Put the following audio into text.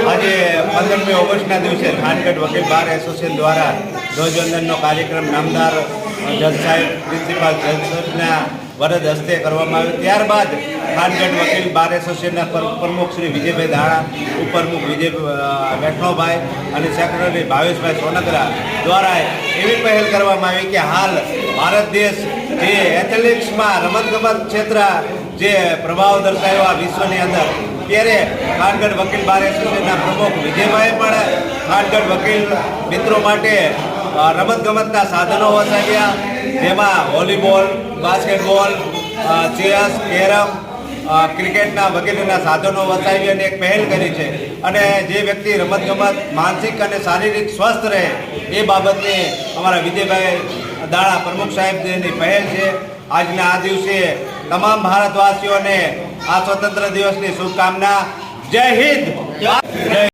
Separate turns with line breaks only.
પંદરમી ઓગસ્ટના દિવસે થાનગઢ વકીલ બાર એસોસિએશન દ્વારા ધ્વજવંદનનો કાર્યક્રમ નામદાર જજ સાહેબ, પ્રિન્સિપાલ જજના વરદ હસ્તે કરવામાં આવ્યો. ત્યારબાદ ખાનગઢ વકીલ બાર એસોસિએશનના પ્રમુખ શ્રી વિજયભાઈ દાણા ઉપપ્રમુખ વિજય વૈષ્ણવભાઈ અને સેક્રેટરી ભાવેશભાઈ સોનગરા દ્વારા એવી પહેલ કરવામાં આવી કે હાલ ભારત દેશ જે એથ્લેટિક્સમાં રમતગમત ક્ષેત્ર જે પ્રભાવ દર્શાવ્યો આ વિશ્વની અંદર ત્યારે ખાનગઢ વકીલ બાર એસોસિએશનના પ્રમુખ વિજયભાઈ પણ ખાનગઢ વકીલ મિત્રો માટે રમતગમતના સાધનો વસાવ્યા, જેમાં વોલીબોલ, બાસ્કેટબોલ ચેસ, કેરમ ક્રિકેટના વગેરેના સાધનો વસાવી અને એક પહેલ કરી છે. અને જે વ્યક્તિ રમતગમત, માનસિક અને શારીરિક સ્વસ્થ રહે, એ બાબતની અમારા વિજયભાઈ દાણા પ્રમુખ સાહેબની પહેલ છે. આજના આ દિવસે તમામ ભારતવાસીઓને આ સ્વતંત્ર દિવસની શુભકામના. જય હિન્દ.